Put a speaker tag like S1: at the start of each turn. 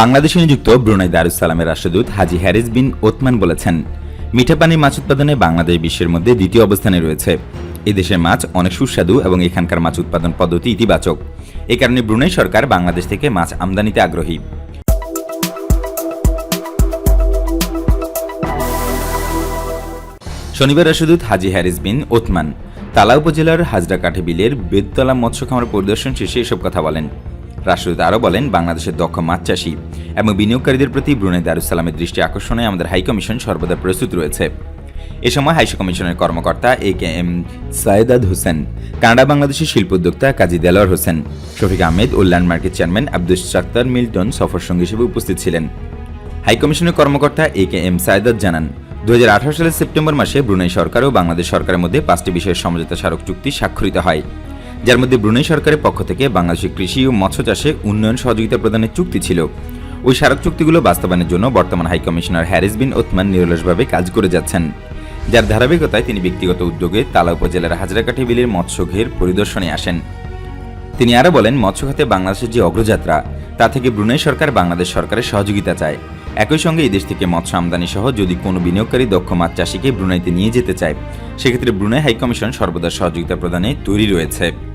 S1: বাংলাদেশে নিযুক্ত ব্রুনাই দারুসালামের রাষ্ট্রদূত হাজি হ্যারিস বিন ওতমান বলেছেন মিঠা পানির মাছ উৎপাদনে বাংলাদেশ বিশ্বের মধ্যে দ্বিতীয় অবস্থানে রয়েছে। এই দেশের মাছ অনেক সুস্বাদু এবং এখানকার মাছ উৎপাদন পদ্ধতি ইতিবাচক। এ কারণে ব্রুনাই সরকার বাংলাদেশ থেকে মাছ আমদানিতে আগ্রহী। শনিবার রাষ্ট্রদূত হাজি হ্যারিস বিন ওতমান তালা উপজেলার হাজরা কাঠে বিলের বেদতলা মৎস্য খামার পরিদর্শন শেষে এসব কথা বলেন। রাষ্ট্রদূত আরও বলেন, বাংলাদেশের দক্ষ মাছ চাষী এবং বিনিয়োগকারীদের প্রতি ব্রুনাই দারুসালামের দৃষ্টি আকর্ষণে আমাদের হাইকমিশন সর্বদা প্রস্তুত রয়েছে। এ সময় হাই কমিশনের কর্মকর্তা A K M Sayedad Hossain, Canada বাংলাদেশের শিল্প উদ্যোক্তা কাজী দেলোয়ার হোসেন, শফিক আহমেদ ও ল্যান্ডমার্কের চেয়ারম্যান আব্দুল সাত্তার মিল্টন সফর সঙ্গী হিসেবে উপস্থিত ছিলেন। হাইকমিশনের কর্মকর্তা এ কে এম সায়দাত জানান দু হাজার আঠারো সালের সেপ্টেম্বর মাসে ব্রুনাই সরকার ও বাংলাদেশ সরকারের মধ্যে পাঁচটি বিষয়ের সমঝোতা স্মারক চুক্তি স্বাক্ষরিত হয়। যার মধ্যে ব্রুনাই সরকারের পক্ষ থেকে বাংলাদেশের কৃষি ও মৎস্য চাষে উন্নয়ন সহযোগিতা প্রদানের চুক্তি ছিল। ওই স্মারক চুক্তিগুলো বাস্তবায়নের জন্য বর্তমান হাইকমিশনার হ্যারিস বিন ওথমান নিরলসভাবে কাজ করে যাচ্ছেন। যার ধারাবাহিকতায় তিনি ব্যক্তিগত উদ্যোগে তালা উপজেলার হাজরাকাঠি বিলের মৎস্যঘের পরিদর্শনে আসেন। তিনি আরও বলেন, মৎস্য খাতে বাংলাদেশের যে অগ্রযাত্রা, তা থেকে ব্রুনাই সরকার বাংলাদেশ সরকারের সহযোগিতা চায়। একই সঙ্গে এই দেশ থেকে মৎস্য আমদানি সহ যদি কোনো বিনিয়োগকারী দক্ষ মাছ চাষিকে ব্রুনাইতে নিয়ে যেতে চায়, সেক্ষেত্রে ব্রুনাই হাইকমিশন সর্বদা সহযোগিতা প্রদানে তৈরি রয়েছে।